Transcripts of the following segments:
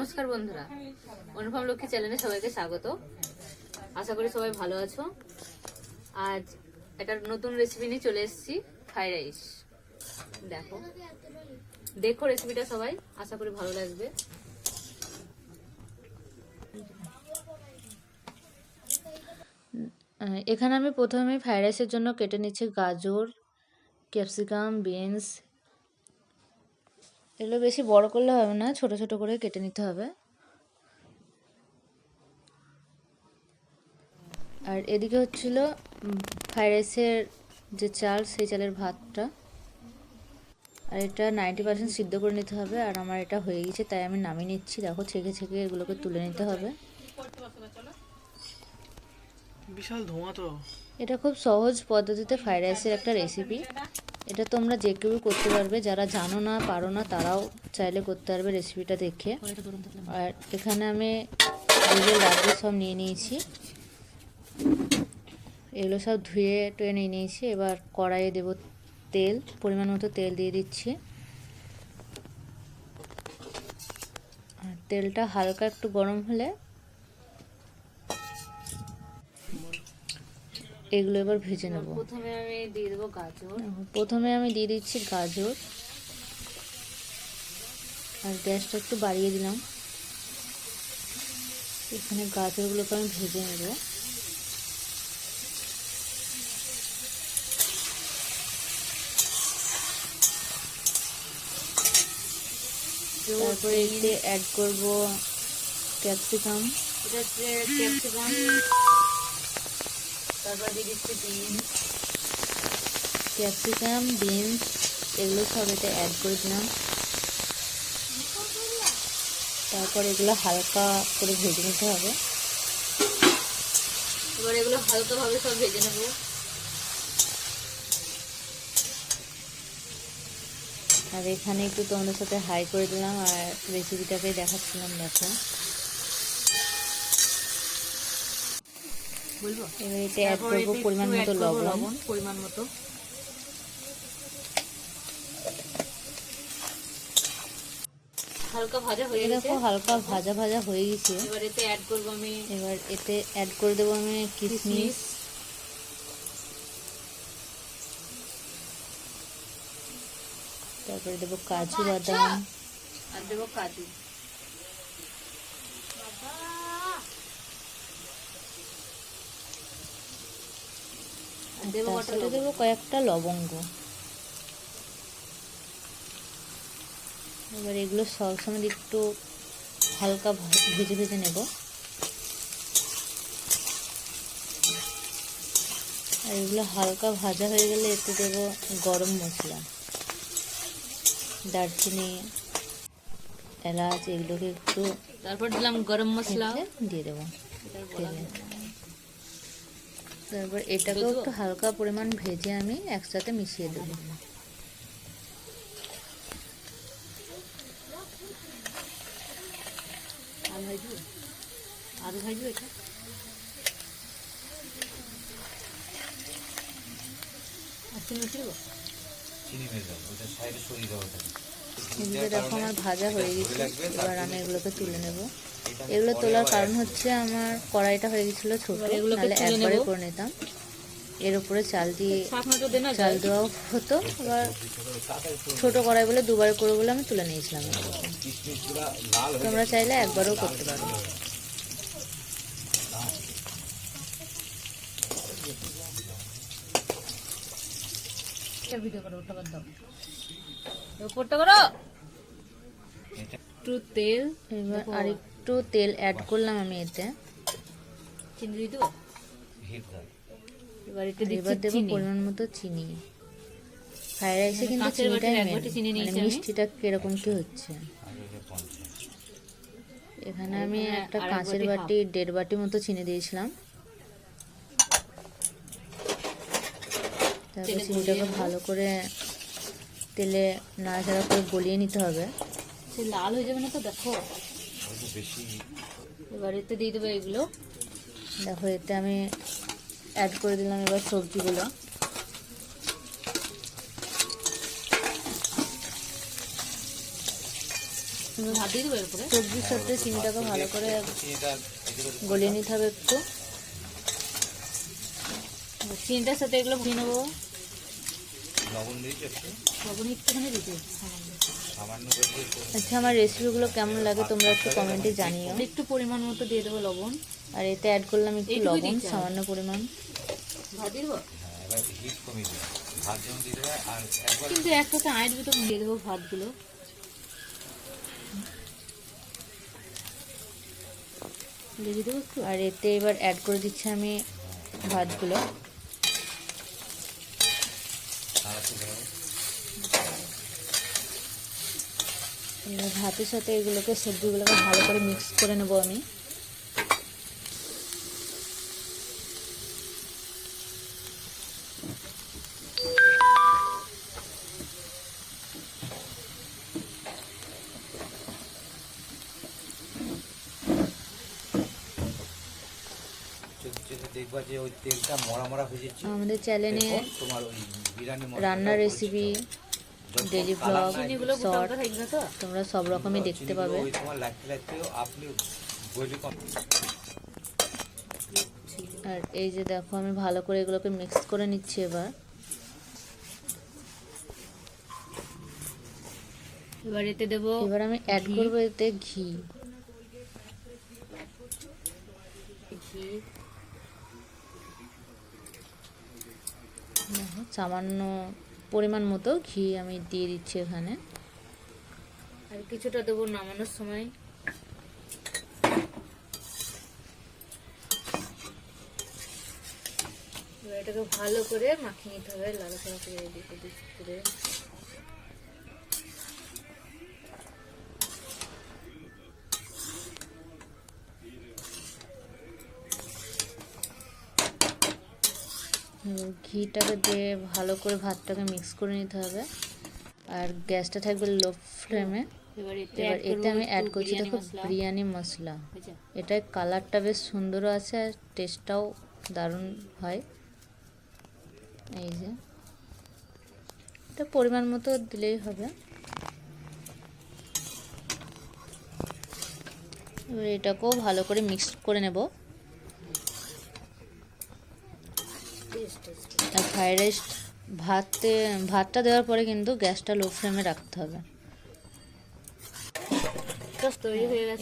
নমস্কার বন্ধুরা। অনুভব লক্ষ্মী চ্যানেলে সবাইকে স্বাগত। আশা করি সবাই ভালো আছো। আজ একটা নতুন রেসিপি নিয়ে চলে এসেছি ফ্রাইড রাইস দেখো। দেখো রেসিপিটা সবাই। আশা করি ভালো লাগবে। এখানে আমি প্রথমে ফ্রাইড রাইসের জন্য কেটে নিচ্ছি গাজর ক্যাপসিকাম বিনস এগুলো বেশি বড় করলে হবে না ছোট ছোট করে কেটে নিতে হবে। আর এদিকে হচ্ছিল ফ্রাইড রাইসের যে চাল সেই চালের ভাতটা। আর এটা নাইনটি পার্সেন্ট সিদ্ধ করে নিতে হবে আর আমার এটা হয়ে গেছে তাই আমি নামিয়ে নিচ্ছি। দেখো ছেঁকে ছেঁকে এগুলোকে তুলে নিতে হবে। বিশাল ধোঁয়া তো। এটা খুব সহজ পদ্ধতিতে ফ্রাইড রাইসের একটা রেসিপি এটা তোমরা যে কেউ করতে পারবে যারা জানো না পারো না তারাও চাইলে করতে পারবে রেসিপিটা দেখে। আর এখানে আমি যেগুলো লাগবে সব নিয়ে নিয়েছি। এগুলো সব ধুয়ে টুয়ে নিয়ে নিয়েছি। এবার কড়াইয়ে দেব তেল পরিমাণ মতো তেল দিয়ে দিচ্ছি। আর তেলটা হালকা একটু গরম হলে এগুলো এবার ভেজে নেব। প্রথমে আমি দিয়ে দেবো গাজর। প্রথমে আমি দিয়ে দিচ্ছি গাজর। আর গ্যাসটা একটু বাড়িয়ে দিলাম। এখানে গাজরগুলোকে আমি ভেজে নেব। তারপরে এতে অ্যাড করব ক্যাপসিকাম এটা ক্যাপসিকাম তারপর দিয়ে দিচ্ছি বিনস, ক্যাপসিকাম, বিনস, এগুলো সব এতে অ্যাড করে দিলাম। তারপর এগুলো হালকা করে ভেজে নিতে হবে। এবার এগুলো হালকাভাবে সব ভেজে নেব। আর এখানে একটু তোমাদের সাথে হাই করে দিলাম, আর রেসিপিটাকে দেখাচ্ছিলাম দেখো। এবার এতে অ্যাড করব পরিমাণ মতো লবণ। পরিমাণ মতো। হালকা ভাজা হয়ে গেছে দেখো হালকা ভাজা ভাজা হয়ে গেছে। এবার এতে অ্যাড করব আমি এবার এতে অ্যাড করে দেবো আমি কিশমিশ তারপরে দেবো কাজু বাদাম। আর দেবো কাজু আর আর দেবো তার। দেবো কয়েকটা লবঙ্গ। এবার এগুলো সবসময় একটু হালকা ভেজে ভেজে নেব। আর এগুলো হালকা ভাজা হয়ে গেলে এতে দেব গরম মশলা। দারচিনি এলাচ এগুলোকে একটু তারপর দিলাম গরম মশলা। দিয়ে দেবো। তেলে তারপর এটাকেও একটু হালকা পরিমাণ ভেজে আমি একসাথে মিশিয়ে দেবো। এটা? দেখো আমার ভাজা হয়ে গেছে এবার আমি এগুলোকে তুলে নেব। এগুলো তোলার কারণ হচ্ছে আমার কড়াইটা হয়ে গেছিল ছোট নাহলে একবারে করে নিতাম। এর উপরে চাল দিয়ে না চাল দেওয়াও হতো। এবার ছোট কড়াই বলে দুবার করে বলে আমি তুলে নিয়েছিলাম। তোমরা চাইলে একবারও করতে পারো। একটু তেল এবার আর একটু তেল অ্যাড করলাম আমি এতে। চিনি দিয়ে দেবো? এবার একটু এবার দেবো পরিমাণ মতো চিনি। ফ্রাইড রাইসে কিন্তু কাঁচের বাটির চিনিটাই মেন মানে মিষ্টিটা কীরকম কি হচ্ছে? এখানে আমি একটা কাঁচের বাটি দেড় বাটি মতো চিনি দিয়েছিলাম। তারপর চিনিটাকে ভালো করে তেলে নাড়াচাড়া করে গলিয়ে নিতে হবে। লাল হয়ে যাবে না তো দেখো? এবার এতে দিয়ে দেবো এগুলো। দেখো এতে আমি অ্যাড করে দিলাম এবার সবজিগুলো। ভাত দিয়ে দেবো এরপরে? সবজির সাথে চিনিটাকে ভালো করে গলিয়ে নিতে হবে একটু। চিনিটার সাথে এগুলো ভুনে নেব। লবণ দিয়েছি একটু। লবণ একটুখানি দিতে। আচ্ছা আমার রেসিপিগুলো কেমন লাগে তোমরা একটু কমেন্টে জানিও। একটু পরিমাণ মতো দিয়ে দেবো লবণ। আর এতে অ্যাড করলাম একটু লবণ সামান্য পরিমাণ। ভাত দিয়ে দেবো হ্যাঁ, হয় কিন্তু একসাথে আয়ের ভিতর দিয়ে দেবো ভাতগুলো। দিয়ে দেবো একটু আর এতে এবার অ্যাড করে দিচ্ছি আমি ভাতগুলো নাড়াতে হবে এবার ভাতের সাথে এগুলোকে সবজিগুলোকে ভালো করে মিক্স করে নেব আমি। আমাদের চ্যানেলে রান্নার রেসিপি ডেলি ব্লগ শর্ট তোমরা সব রকমই দেখতে পাবে। আর এই যে দেখো আমি ভালো করে এগুলোকে মিক্স করে নিচ্ছি এবার। এবার এতে দেবো এবার আমি অ্যাড। করব এতে ঘি। ঘি। সামান্য পরিমাণ মতো ঘি আমি দিয়ে দিচ্ছি এখানে। আর কিছুটা দেবো নামানোর সময়। এটাকে ভালো করে মাখিয়ে নিতে হবে লাল করে এদিক ঘিটাকে দিয়ে ভালো করে ভাতটাকে মিক্স করে নিতে হবে। আর গ্যাসটা থাকবে লো ফ্লেমে এবার এতে আমি অ্যাড করছি দেখো বিরিয়ানি মশলা? এটার কালারটা বেশ সুন্দরও আছে আর টেস্টটাও দারুণ হয়। এই যে। এটা পরিমাণ মতো দিলেই হবে। এবার এটাকেও ভালো করে মিক্স করে নেব। ফ্রাইড রাইস ভাতে ভাতটা দেওয়ার পরে কিন্তু গ্যাসটা লো ফ্লেমে রাখতে হবে।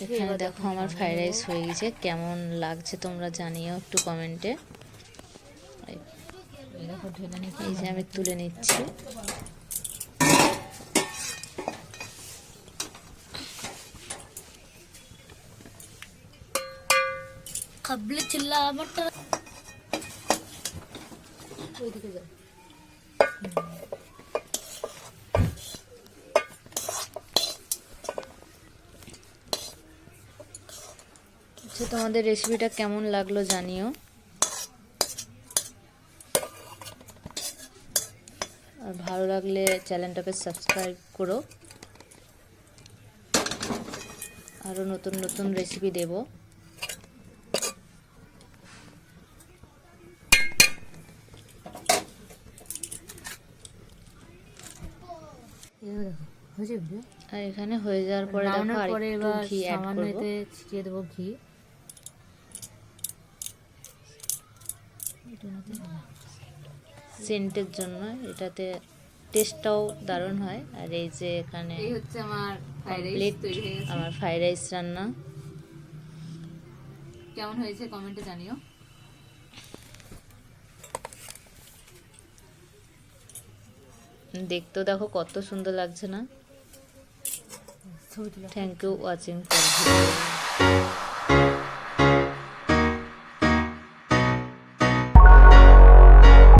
এখানে দেখো আমার ফ্রাইড রাইস হয়ে গেছে কেমন লাগছে তোমরা জানিও একটু কমেন্টে। এই যে আমি তুলে নিচ্ছি। চিল্লা আমারটা। ওইদিকে যাও। আচ্ছা তোমাদের রেসিপিটা কেমন লাগল জানিও। আর ভালো লাগলে চ্যানেলটাকে সাবস্ক্রাইব করো। আরও নতুন নতুন রেসিপি দেব এবার হয়েছে ভিডিও আর এখানে হয়ে যাওয়ার পরে দেখো আর পরে একটু ঘি অ্যাড করব। ছিটিয়ে দেবো ঘি। সেন্টের জন্য এটাতে টেস্টটাও দারুণ হয়। আর এই যে এখানে এই হচ্ছে আমার ফ্রাইড রাইস কমপ্লিট তৈরি হয়ে আমার ফ্রাইড রাইস রান্না। কেমন হয়েছে কমেন্টে জানিও। দেখতেও দেখো কত সুন্দর লাগছে না। thank you watching for video